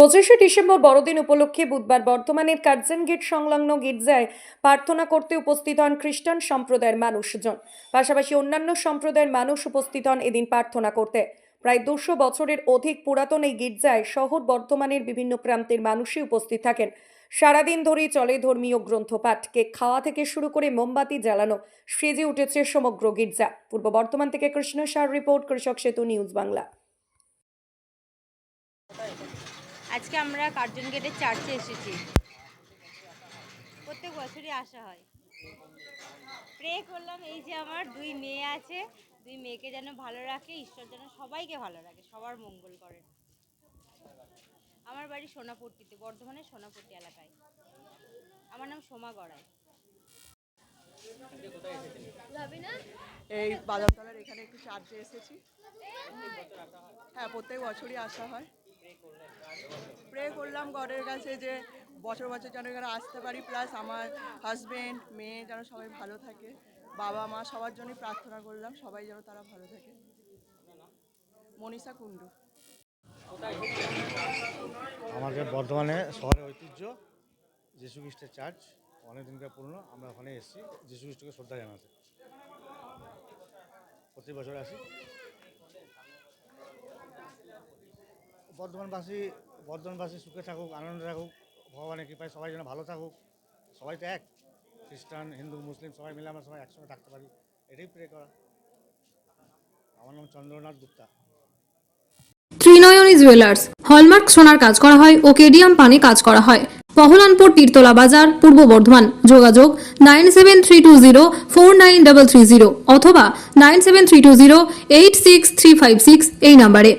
পঁচিশে ডিসেম্বর বড়দিন উপলক্ষে বুধবার বর্ধমানের কার্জন গেট সংলগ্ন গির্জায় প্রার্থনা করতে উপস্থিত হন খ্রিস্টান সম্প্রদায়ের মানুষজন। পাশাপাশি অন্যান্য সম্প্রদায়ের মানুষ উপস্থিত হন এদিন প্রার্থনা করতে। প্রায় দুশো বছরের অধিক পুরাতন এই গির্জায় শহর বর্ধমানের বিভিন্ন প্রান্তের মানুষই উপস্থিত থাকেন। সারাদিন ধরেই চলে ধর্মীয় গ্রন্থপাঠ। কেক খাওয়া থেকে শুরু করে মোমবাতি জ্বালানো সেজে উঠেছে সমগ্র গির্জা। পূর্ব বর্ধমান থেকে কৃষ্ণ সার রিপোর্ট, কৃষক সেতু নিউজ বাংলা। আজকে আমরা কার্জন গেটের চার্চে এসেছি। প্রত্যেক বছরই আসা হয়। প্রে করলাম, এই যে আমার দুই মেয়ে আছে, দুই মেয়েকে যেন ভালো রাখে, ঈশ্বর যেন সবাইকে ভালো রাখে, সবার মঙ্গল করেন আমার বাড়ি সোনাপট্টিতে, বর্ধমানের সোনাপট্টি এলাকায়। আমার নাম সোমা গড়াই। এই বাদামতলার এখানে একটু চার্চে এসেছি। হ্যাঁ প্রত্যেক বছরই আসা হয়। প্রে করলাম গডের কাছে যে বছর বছর যেন এখানে আসতে পারি প্লাস আমার হাজব্যান্ড মেয়ে যেন সবাই ভালো থাকে, বাবা, মা সবার জন্যই প্রার্থনা করলাম, সবাই যেন তারা ভালো থাকে। মনীষা কুণ্ডু। আমাদের বর্ধমানে শহরের ঐতিহ্য যীশু খ্রিস্টের চার্চ অনেক দিনকার পুরনো, আমরা ওখানে এসেছি যীশু খ্রিস্টকে শ্রদ্ধা জানাতে। প্রতি বছর আসি। বর্ধমানবাসী বর্ধমানবাসী সুখে থাকুক, আনন্দে থাকুক, ভগবানের কৃপায় সবাই যেন ভালো থাকুক। সবাই তো এক, খ্রিস্টান, হিন্দু, মুসলিম, সবাই মিলে আমরা সবাই একসঙ্গে থাকতে পারি। এটাই প্রে করা। আমার নাম চন্দ্রনাথ গুপ্তা। ত্রিনয়নী জুয়েলার্স হলমার্ক সোনার কাজ করা হয় ও কেডিয়াম পানি কাজ করা হয়। পহলানপুর তীরতলা বাজার, পূর্ব বর্ধমান। যোগাযোগ nine seven three two zero four nine double three zero অথবা nine seven three two zero eight six three five six এই নাম্বারে।